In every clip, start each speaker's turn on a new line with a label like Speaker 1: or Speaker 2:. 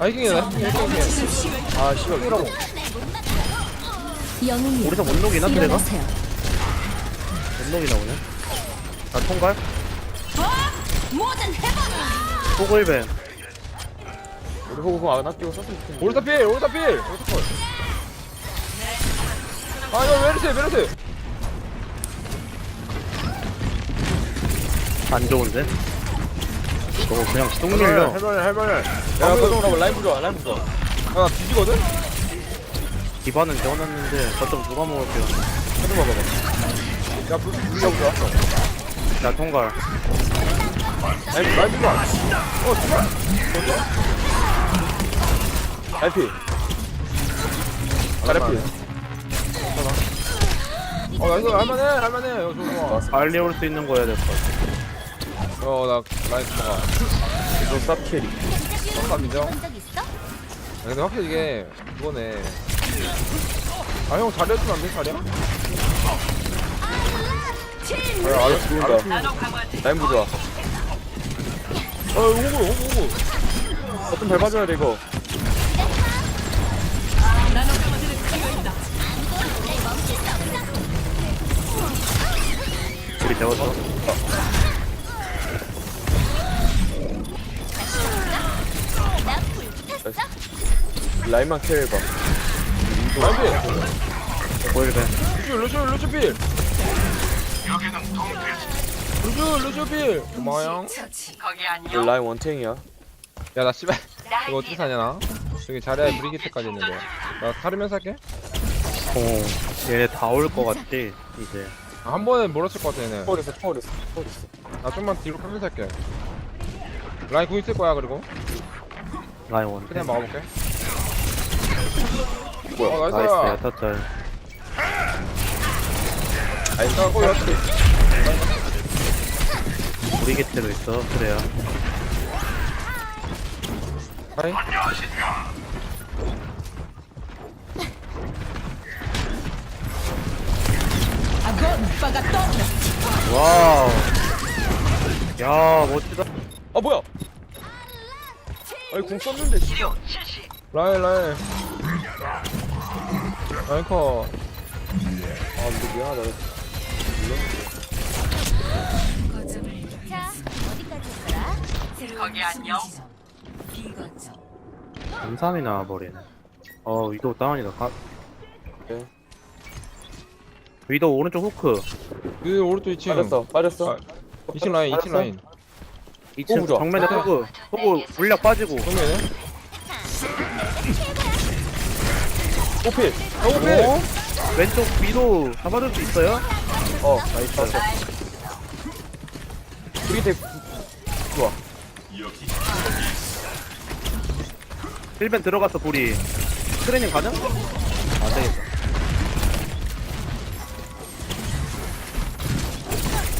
Speaker 1: 아 이킹이네 이킹 이킹
Speaker 2: 아 씨발
Speaker 3: 영웅이
Speaker 2: 우리서 못 녹이나 그래가?
Speaker 3: 일어나세요.
Speaker 2: 못 녹이나 오냐? 아 통갈? 포글벤 우리 호구 그거 안 아끼고 썼으면 좋겠는데
Speaker 1: 오르다 필 오르다 필 오르다 필 아, 이거 메르스, 메르스.
Speaker 2: 안 좋은데? 저거 그냥 똥 밀려
Speaker 1: 할만해, 할만해. 야,
Speaker 2: 야
Speaker 1: 그,
Speaker 2: 거정 라인 부좋아 라인 부좋아
Speaker 1: 아, 나 뒤지거든?
Speaker 2: 디바는 재워놨는데 거점 누가 먹을게요
Speaker 1: 해도 봐봐봐. 야, 불, 불려, 불려.
Speaker 2: 야 통갈
Speaker 1: 라이브, 라이브 봐. 어, 정말?
Speaker 2: 알피
Speaker 1: 잘해, 어, 나 이거 할만해, 할만해. 어, 좋아, 좋아.
Speaker 2: 빨리 올 수 있는 거 해야 될 것 같아
Speaker 1: 어, 나, 라이브 봐가.
Speaker 2: 이거 쌉 캐리
Speaker 3: 있어?
Speaker 1: 근데 확실히 이게, 그거네. 아, 형 잘해주면 안 돼, 잘해? 아, 알았어, 알았어.
Speaker 2: 라인 부좋아
Speaker 1: 어, 오고, 오고, 오고.
Speaker 2: 거점 밟아줘야 돼 이거 우리 재웠어 라인만 캐해봐
Speaker 1: 라이브.
Speaker 2: 보일벤
Speaker 1: 루슈, 루슈, 루슈 필. 루슈, 루슈 필. 고마워요.
Speaker 2: 라인 원탱이야
Speaker 1: 야, 나 씨발. 이거 어떻게 사냐, 나? 여기 자리에 브리기트까지 있는데. 나 사르면서 할게.
Speaker 2: 어 얘네 다올것 같지 이제
Speaker 1: 아, 한 번에 몰았을 것 같아, 얘네.
Speaker 2: 초월했어 초월했어 초월했어
Speaker 1: 나 좀만 뒤로 빼면서 할게. 라인 궁 있을 거야, 그리고.
Speaker 2: 라인 원탱
Speaker 1: 그냥 막아볼게.
Speaker 2: 뭐야?
Speaker 1: 어, 나이스.
Speaker 2: 나이스 야타짤
Speaker 1: 아니, 나 거기 왔지.
Speaker 2: 우리 곁에도 있어 그래야
Speaker 1: 아이.
Speaker 2: 와우. 야 멋지다. 아 뭐야 아니 궁 썼는데 씨발
Speaker 1: 라인, 라인. 라인 커.
Speaker 2: 아 근데 미안하다
Speaker 3: 자, 어디까지 있더라?
Speaker 4: 거기 안녕.
Speaker 2: 감삼이 나와버리네 어 위도우 다운이다 가... 네. 위도우 오른쪽 후크
Speaker 1: 그 오른쪽 2층.
Speaker 2: 빠졌어 빠졌어
Speaker 1: 아, 2층 라인, 2층 라인.
Speaker 2: 2층
Speaker 1: 호구죠?
Speaker 2: 정면에 후크 후크 물약 빠지고
Speaker 1: 정면에.
Speaker 2: 호필! 어? 왼쪽 위도우 잡아줄 수 있어요? 어 나이스 우리 대 좋아 1벤 들어갔어 볼이 트레이닝 가능? 안되겠다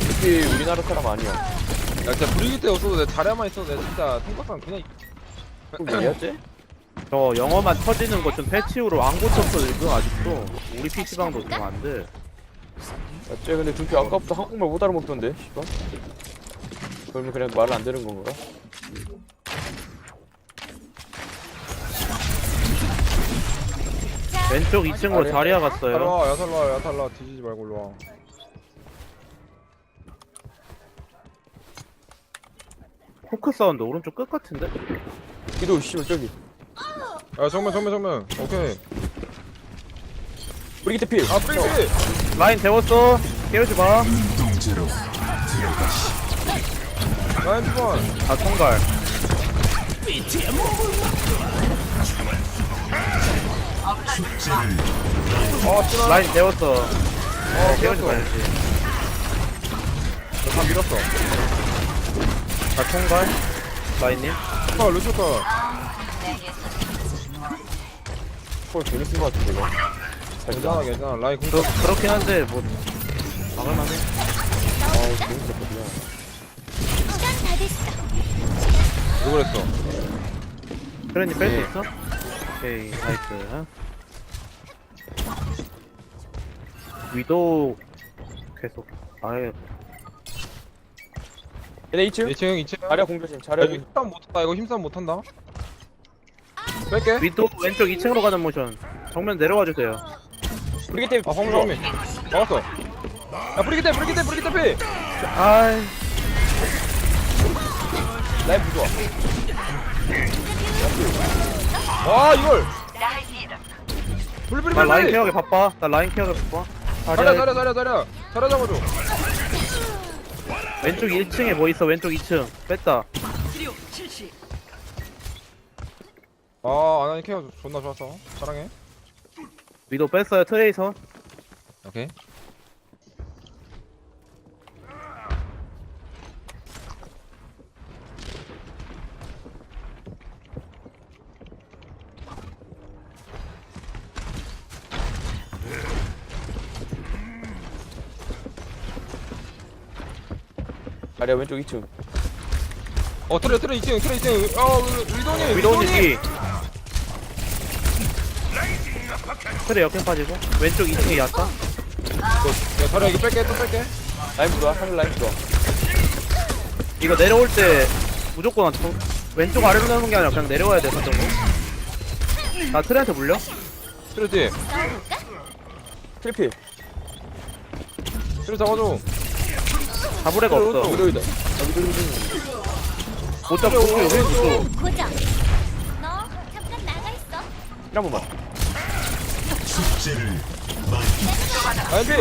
Speaker 2: 특히 우리나라 사람 아니야
Speaker 1: 야, 진짜 브리기트 없어도 내 자리만 있어도 내 진짜 통각상 그냥.
Speaker 2: 뭐였지? 저 영어만 터지는 거좀 패치우로 안 고쳤어 지금 아직도 우리 PC방도 좀 안돼 어째 근데 준피 아까부터 한국말 못 알아먹던데 씨발 그러면 그냥 말안 되는 건가? 왼쪽 2층으로 자리야 갔어요
Speaker 1: 야살라, 야살라, 야살라. 뒤지지 말고 일로 와.
Speaker 2: 포크 사운드 오른쪽 끝 같은데? 기도 씨발 저기
Speaker 1: 야, 정면, 정면, 정면. 오케이.
Speaker 2: 브리기트 필
Speaker 1: 아, 브리기트!
Speaker 2: 라인 데웠어 깨우지 마
Speaker 1: 라인 피번.
Speaker 2: 아, 통갈.
Speaker 1: 어, 쓰나?
Speaker 2: 라인 데웠어.
Speaker 1: 어,
Speaker 2: 깨우지
Speaker 1: 깨웠어.
Speaker 2: 마야지.
Speaker 1: 다 밀었어.
Speaker 2: 아, 통갈. 라인님.
Speaker 1: 어, 루슈 컷.
Speaker 2: 폴 괜히 쓴것 같은데, 이거.
Speaker 1: 괜찮아, 괜찮아. 라인 궁.
Speaker 2: 그, 그렇긴 한데, 뭐, 막을만해. 아우.
Speaker 3: 시간 다 됐어.
Speaker 1: 누구 그랬어?
Speaker 2: 트렌이 뺄
Speaker 1: 네.
Speaker 2: 수 있어? 오케이, 나이스. 위도, 계속. 아예. 얘네 2층?
Speaker 1: 2층, 2층.
Speaker 2: 자리야 공조심,
Speaker 1: 야,
Speaker 2: 자리야
Speaker 1: 힘싸움 못한다. 이거 힘싸움 못한다. 뺄게.
Speaker 2: 위도 왼쪽 2층으로 가는 모션. 정면 내려와 주세요.
Speaker 1: 브리기테 아 화물 정미 막았어. 야 브리기테 브리기테 브리기테 피
Speaker 2: 아이.
Speaker 1: 라인 부좋아 와 이걸. 불불
Speaker 2: 나 라인
Speaker 1: 불불
Speaker 2: 케어하기 바빠. 나 라인 케어하기 바빠.
Speaker 1: 자려
Speaker 2: 자리야,
Speaker 1: 자려 자려 자려 자려 잡아줘
Speaker 2: 왼쪽 1층에 뭐 있어? 왼쪽 2층. 뺐다.
Speaker 1: 아 아나니 케어 존나 좋았어 사랑해.
Speaker 2: 위도 뺐어요 트레이서.
Speaker 1: 오케이
Speaker 4: 아래 왼쪽 2층.
Speaker 1: 어 트레 트레 2층 트레 2층. 어 위도니
Speaker 2: 위도우님 뒤 트레 역행 빠지고. 왼쪽 2층에 야타
Speaker 1: 야 자려 이거 뺄게 또 뺄게.
Speaker 4: 라인 부좋아 상대 라인 부좋아
Speaker 2: 이거 내려올 때 무조건 왼쪽- 왼쪽 아래로 내는 게 아니라 그냥 내려와야 돼 선정으로. 나 트레한테 물려?
Speaker 1: 트레 뒤?
Speaker 4: 트리필.
Speaker 1: 트레 잡아줘
Speaker 2: 잡을 애가 없어. 못 잡고 왜 있어.
Speaker 3: 고정. 너 잠깐 나가 있어.
Speaker 4: 한 번만.
Speaker 1: 필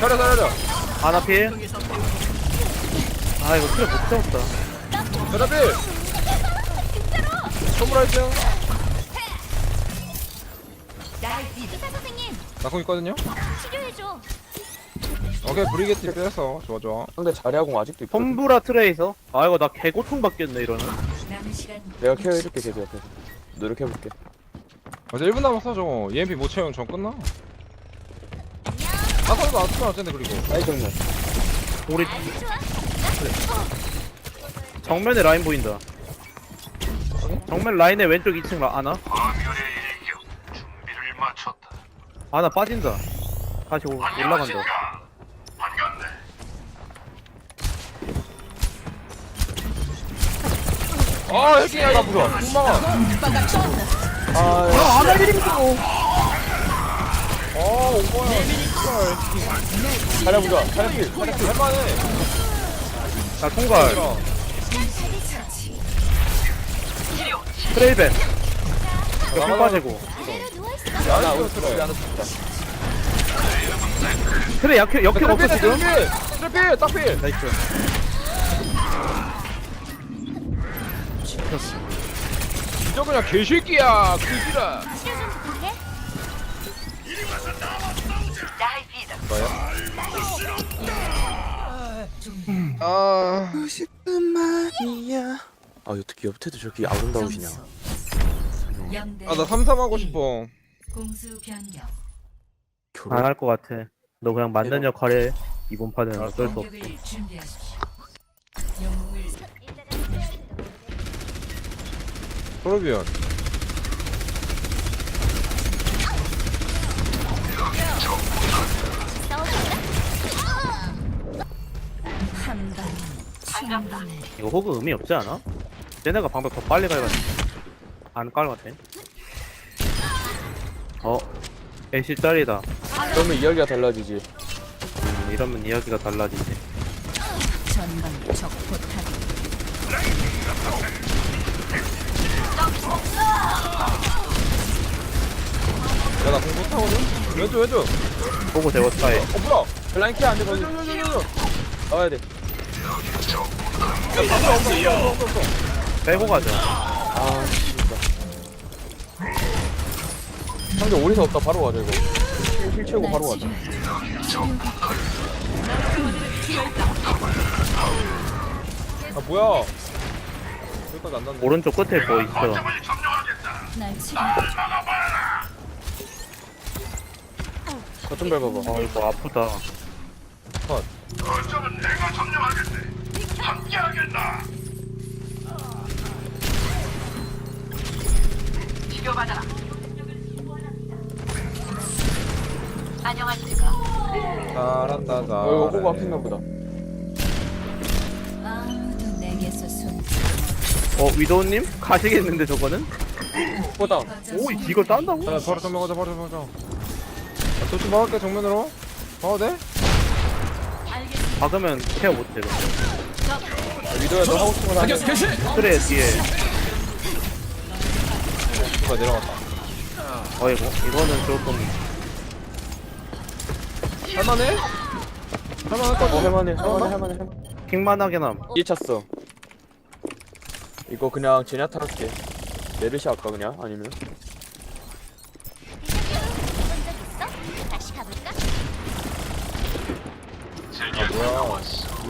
Speaker 1: 자려 자려 자려
Speaker 2: 하나 피해 아 이거 트레 못 잡았다.
Speaker 1: 자려 필. 선물할 증
Speaker 3: 의사 선생님,
Speaker 1: 나공 있거든요?
Speaker 3: 치료해줘.
Speaker 1: 오케이 브리게트 빼렸어 좋아 좋아.
Speaker 4: 상대 자리하고 아직도 있거든.
Speaker 2: 펌브라 트레이서? 아 이거 나 개고통 받겠네 이러는
Speaker 4: 내가 케어 해줄게 계속 옆에서. 노력해볼게.
Speaker 1: 맞아 1분 남았어 저거. EMP 못 채우면 전 끝나? 아까도 안 쓰면 어쨌네 그리고.
Speaker 4: 라인 정면
Speaker 2: 우리.
Speaker 3: 좋아.
Speaker 2: 정면에 라인 보인다. 정면 라인에 왼쪽 2층 라 아나? 아나 빠진다. 다시 오- 올라간다
Speaker 1: 아 해킹이야 나 부좋아 금방아 아아 오빠야
Speaker 4: 자리 부좋아 자리 필 자리 필
Speaker 1: 할만해
Speaker 2: 자 통갈 트레이벤 옆에 빠지고
Speaker 1: 나이스
Speaker 4: 우리
Speaker 1: 트레
Speaker 4: 우리 하나 죽다
Speaker 2: 트레 약해 역행 없어 지금
Speaker 1: 트래필 딱필.
Speaker 2: 나이스
Speaker 1: 진짜 그냥 개새끼야 그지라
Speaker 3: 치료 좀 부탁해.
Speaker 1: 아
Speaker 4: 아 어떻게 옆태도 저렇게 아름다우시냐.
Speaker 1: 아나 삼삼 하고 싶어.
Speaker 5: 공수 변경
Speaker 4: 결혼
Speaker 2: 안할 것 같아. 너 그냥 맞는 역할에 이번 판은 어쩔 수 없어.
Speaker 5: 공격을 준비하십시오 한방
Speaker 2: 이거 호그 의미 없지 않아? 쟤네가 방벽 더 빨리 갈갔네 안깔 같아. 어? 애쉬 짤이다.
Speaker 4: 그러면 이야기가 달라지지.
Speaker 2: 음, 이러면 이야기가 달라지지
Speaker 5: 전방 적포탑
Speaker 1: 야나 공포 타거든? 왼쪽 왼쪽.
Speaker 2: 제거 스타일
Speaker 1: 어 뭐야?
Speaker 4: 라인 케어 안돼 거기.
Speaker 1: 왼쪽 왼쪽 왼쪽
Speaker 4: 나와야 돼.
Speaker 2: 빼고 가자.
Speaker 4: 아 진짜. 상대 오리사 없다. 바로 가자 이거. 힐- 힐 채우고 바로 가자.
Speaker 1: 아 뭐야? 여기까지 안
Speaker 2: 오른쪽 끝에 뭐 있어?
Speaker 5: 날 치료
Speaker 4: 거좀 밟아봐.
Speaker 2: 어 이거 아프다.
Speaker 1: 컷. 잘한다 잘해.
Speaker 4: 어 이거 호구 아픈가 보다.
Speaker 5: 아무도 내게서 손.
Speaker 2: 어 위도우님? 가시겠는데 저거는?
Speaker 4: 보다.
Speaker 2: 오 이걸 딴다고?
Speaker 1: 야 바로 가자 바로 가자 야, 저좀 막을게 정면으로 봐도 돼?
Speaker 2: 박으면 케어 못해
Speaker 4: 위도야 너 하고 싶은 거 하냐?
Speaker 2: 그래 뒤에
Speaker 1: 누가 내려갔다
Speaker 2: 어이구 이거는 조금
Speaker 1: 할만해? 할만할
Speaker 4: 거어
Speaker 1: 같아
Speaker 4: 할만해 할만해 할만해 할만해.
Speaker 2: 킹만하게 남
Speaker 4: 이해 찼어. 이거 그냥 제냐타 할게. 메르시 할까 그냥 아니면?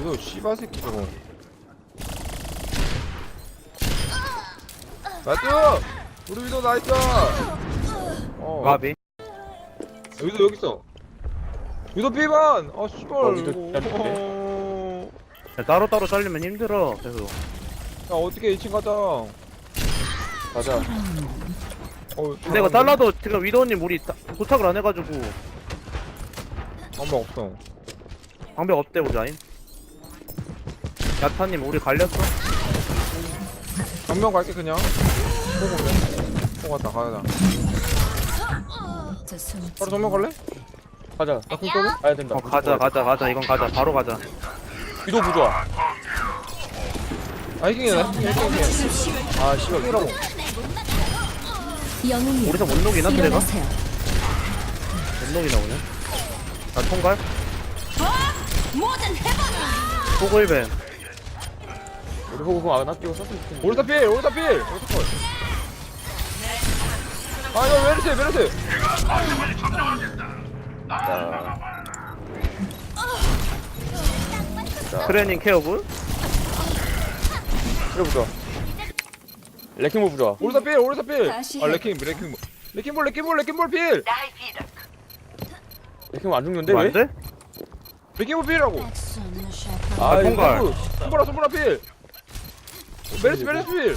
Speaker 1: 이거 씨발 새끼 저거 나이스! 우리 위도 나이스! 어
Speaker 2: 가비
Speaker 1: 위도 여기 있어 위도 비반! 아 씨발
Speaker 4: 어, 위도
Speaker 1: 이거.
Speaker 4: 잘리네.
Speaker 1: 어...
Speaker 2: 야, 따로따로 잘리면 힘들어 계속
Speaker 1: 야 어떻게 2층 가자
Speaker 4: 가자.
Speaker 1: 어,
Speaker 2: 근데 이거 잘라도 지금 위도우님 우리 다- 도착을 안 해가지고
Speaker 1: 한번 없어
Speaker 2: 방벽 없대 우리 라인 야타님 우리 갈렸어?
Speaker 1: 정면 갈게 그냥 그래 보 갔다 가자
Speaker 5: 저 손.
Speaker 1: 바로 정면 갈래?
Speaker 4: 가자.
Speaker 1: 나궁 떠네?
Speaker 4: 가야 된다.
Speaker 2: 어 가자 가자 가자 이건 가자 바로 가자
Speaker 4: 위도 부좋아.
Speaker 1: 아 이킹이네 이킹 이킹
Speaker 4: 아 씨발
Speaker 5: 영웅이
Speaker 2: 우리서 못 녹이나?
Speaker 5: 일어나세요.
Speaker 2: 못 녹이나 오냐? 자 통갈? 포글벤
Speaker 4: 우리 호구 그거 안 아끼고 썼으면 좋겠는데.
Speaker 1: 오르다 필! 오르다 필! 아 이거 메르세 메르세
Speaker 2: 트레이닝 케어볼?
Speaker 4: 그래 부좋아. 레킹볼 부좋아.
Speaker 1: 오르다 필! 오르다 필! 아
Speaker 5: 해.
Speaker 1: 레킹 레킹 레킹볼 레킹볼 레킹볼 필!
Speaker 4: 레킹볼 안 죽는데
Speaker 2: 뭐
Speaker 4: 왜?
Speaker 2: 안 돼?
Speaker 1: 레킹볼 필이라고
Speaker 2: 아, 통갈.
Speaker 4: 호구.
Speaker 1: 손보라 손보라 필! 메르스 메르스 필!